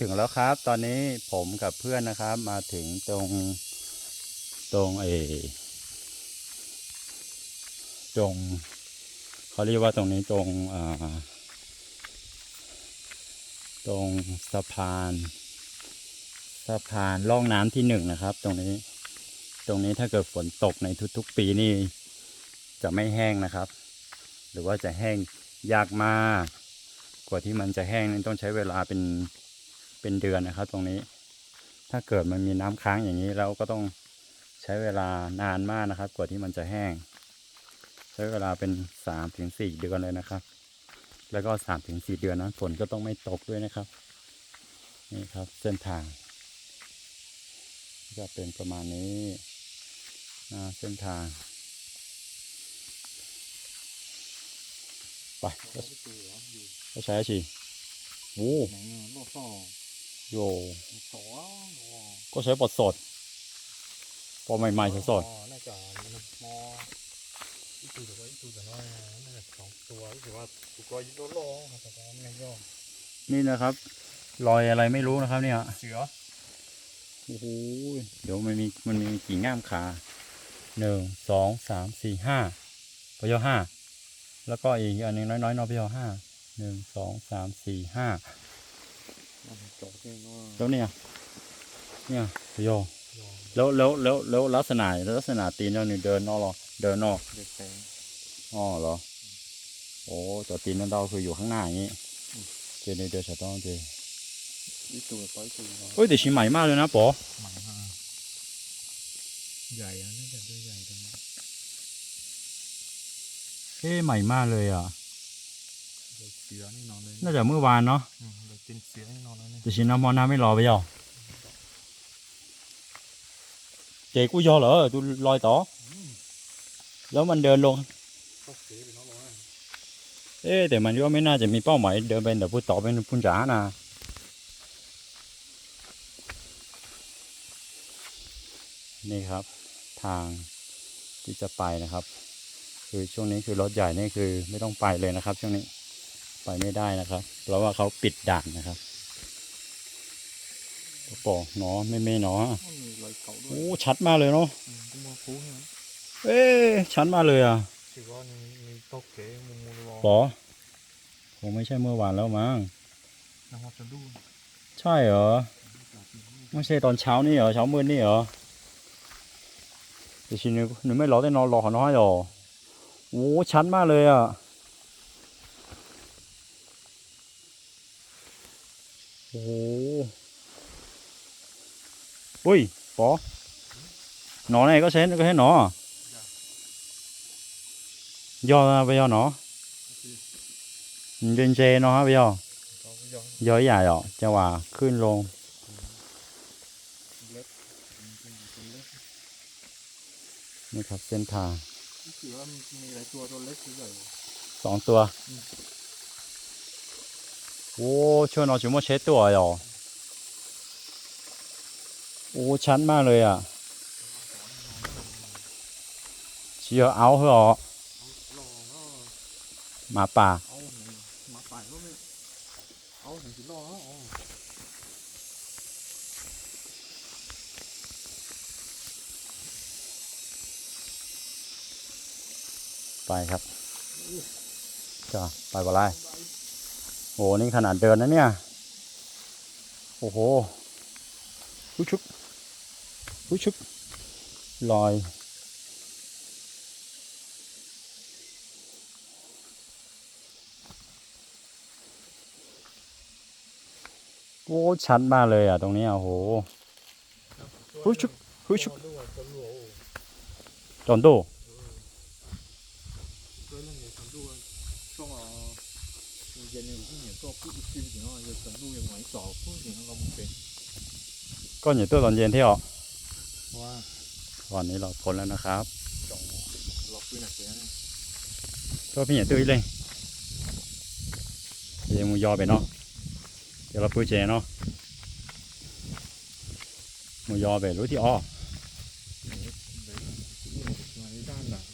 ถึงแล้วครับ ตอนนี้ผมกับเพื่อนนะครับ มาถึงตรงตรงเอตรงเขาเรียกว่าตรงนี้ตรงอ่าตรงสะพานสะพานล่องน้ำที่หนึ่งนะครับ ตรงนี้ ตรงนี้ถ้าเกิดฝนตกในทุกๆ ปีนี่ จะไม่แห้งนะครับ หรือว่าจะแห้งยากมาก กว่าที่มันจะแห้งนี่ต้องใช้เวลาเป็น เป็นเดือนนะครับ ตรงนี้ ถ้าเกิดมันมีน้ำค้างอย่างนี้เราก็ต้องใช้เวลานานมากนะครับ กว่าที่มันจะแห้ง ใช้เวลาเป็นสามถึงสี่เดือนเลยนะครับ แล้วก็สามถึงสี่เดือนนั้นฝนก็ต้องไม่ตกด้วยนะครับ นี่ครับเส้นทางจะเป็นประมาณนี้นะเส้นทางไปก็ใช้สิโอ้ โลกต่อโยต่อก็ใช้บดสดพอใหม่ๆสดน่าจะมออีตูแต่ว่าอีตูแต่ว่าน่าจะสองตัวรู้สึกว่าตัวก็ยิ่งโลโลแต่ก็ไม่ย่อๆนี่นะครับ รอยอะไรไม่รู้นะครับ เนี่ยเสือโอ้โหเดี๋ยวมันมีมันมีกี่ง่ามขาหนึ่งสองสามสี่ห้าพยอห้าแล้วก็อีกอันหนึงน้อยๆเนอพยอห้าหนึ่งสองสามสี่ห้าจอดเนี่ยว่า แล้วเนี่ย เนี่ยพยอแล้วแล้วแล้วแล้วลักษณะลักษณะตีนเราเนี่ยเดินนอกหรอเดินนอกเด็กแปลงอ๋อเหรอ โอ้แต่ตีนนั่นเราคืออยู่ข้างหน้าอย่างนี้เจเนเดอร์ชาต้องเจอีตูแต่ปล่อยตูเนาะเฮ้ยแต่ชิ้นใหม่มากเลยนะปอหมันมากใหญ่อะน่าจะด้วยใหญ่ตรงนี้เฮ้ยใหม่มากเลยอะ เด็กเสือนี่นอนเลยน่าจะเมื่อวานเนาะอืมเด็กเป็นเสือนี่นอนแล้วเนี่ยแต่ชิ้นน้ำมอน้ำไม่รอไปหรอเจกูยอเหรอดูรอยต่อ แล้วมันเดินลงก็เสือไปนอนแล้วเอ๊ะแต่มันก็ไม่น่าจะมีเป้าหมายเดินเป็นแต่พูดต่อเป็นพุ่นจ๋านะนี่ครับทางที่จะไปนะครับ คือช่วงนี้คือรถใหญ่นี่คือไม่ต้องไปเลยนะครับ ช่วงนี้ ไปไม่ได้นะครับ เพราะว่าเขาปิดด่านนะครับปอหนอไม่ไม่หนอมีรอยเก่าด้วโอ้ยชัดมากเลยเนาะอืมก็มาคูเนี่ยเอ๊ะชัดมากเลยอะถือว่ามีมีโต๊ะเก๋มุมมุมรอปอคงไม่ใช่เมื่อวานแล้วมั้งนะฮะจะดูใช่เหรอไม่ใช่ตอนเช้านี่เหรอเช้ามืดนี่เหรอแต่ชินหนูไม่รอได้นอนรอขอน้อยหรอโอ้ชัดมากเลยอะ อ้โหอุ้ยปอหนอ này có xé có xé nỏ do ra bây giờ nó trên xe nó hả bây giờ ก็ย้อนย้อยใหญ่หรอจังหวะขึ้นลงเล็บเป็นเล็บนี่ครับเส้นทางถือว่ามีมีหลายตัวตัวเล็กตัวใหญ่สองตัวอืม โอ้ช่วยเราจุ่มเช็ดตัวเหรอโอ้ชัดมากเลยอะเชียวเอาเหรอหมาป่ามาป่าก็ไม่เอาหนึ่งสิรออ๋อไปครับจ้าไปบ่ไร โอ้นี่ขนาดเดินนะเนี่ย โอ้โหหุยชุกหุยชุกลอย โอ้ชัดมากเลยอะ ตรงนี้อะโอ้โหหุ้ยชุบหุ้ยชุบจอนโต ตัวเรื่องนี้ทำด้วยช่วงเอ่อเย็นเนี่ยที่เนี่ย ก็พูดอีกทีถึงว่าจะทำด้วยยังไงต่อพูดถึงเราไม่เป็นก็อย่าตัวตอนเย็นที่ออกเพราะว่าวันนี้เราพ้นแล้วนะครับจ่องล็อกด้วยหนักเลยนะก็พี่อย่าตื้อเลยเดี๋ยวมูยอไปเนาะเดี๋ยวเราพูดเจเนาะมูยอไปรู้ที่อ้อมาที่ด้านหลัง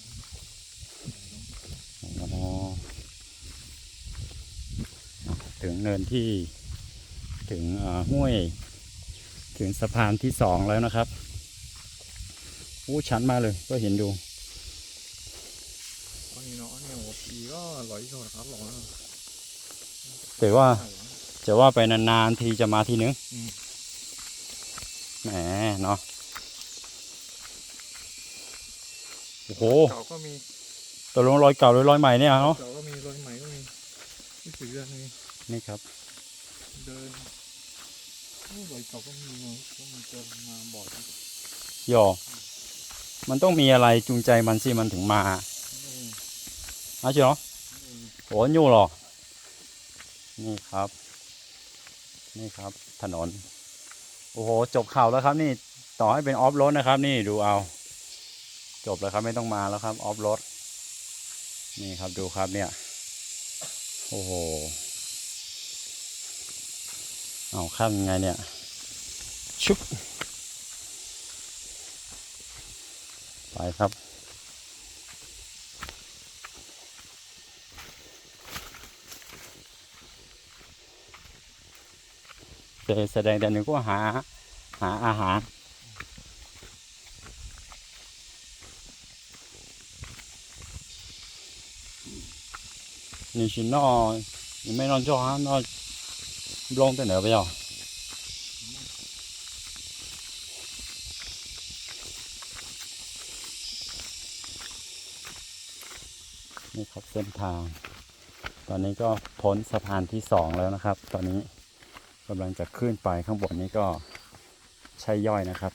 อ๋อ ถึงเนินที่แกถึงเอ่อห้วย ถึงสะพานที่สองแล้วนะครับอู้ชันมากเลยก็เห็นดูอันนี้เนาะอันนี้หัวปีก็ร้อยโซนครับหลงแต่ว่าจะว่าไปนานๆทีจะมาทีนึงอืมแหมเนาะโอ้โหเก่าก็มีตกลงรอยเก่าหรือรอยใหม่เนี่ยเนาะเก่าก็มีรอยใหม่ก็มีที่สื่อเรื่องนี้ นี่ครับ เดินโอ้รอยเก่าก็มีเนาะก็มีเจอมาบ่อยหยอมันต้องมีอะไรจูงใจมันสิมันถึงมาอืมอาชิเนาะอืมโอ้ยูหรอ นี่ครับ นี่ครับ ถนน โอ้โห จบข่าวแล้วครับ นี่ต่อให้เป็นออฟโรดนะครับ นี่ดูเอา จบแล้วครับไม่ต้องมาแล้วครับออฟโรดนี่ครับดูครับเนี่ย โอ้โห เอาข้ามยังไงเนี่ย ชุบ ไปครับ จะแสดงแต่หนึ่งก็หา หาอาหาร 你是那，你没让叫俺那 ลงแต่ไหนไป bây นี่ครับเส้นทาง ตอนนี้ก็พ้นสะพานที่สองแล้วนะครับ ตอนนี้กำลังจะขึ้นไปข้างบนนี้ก็ใช่ย่อยนะครับ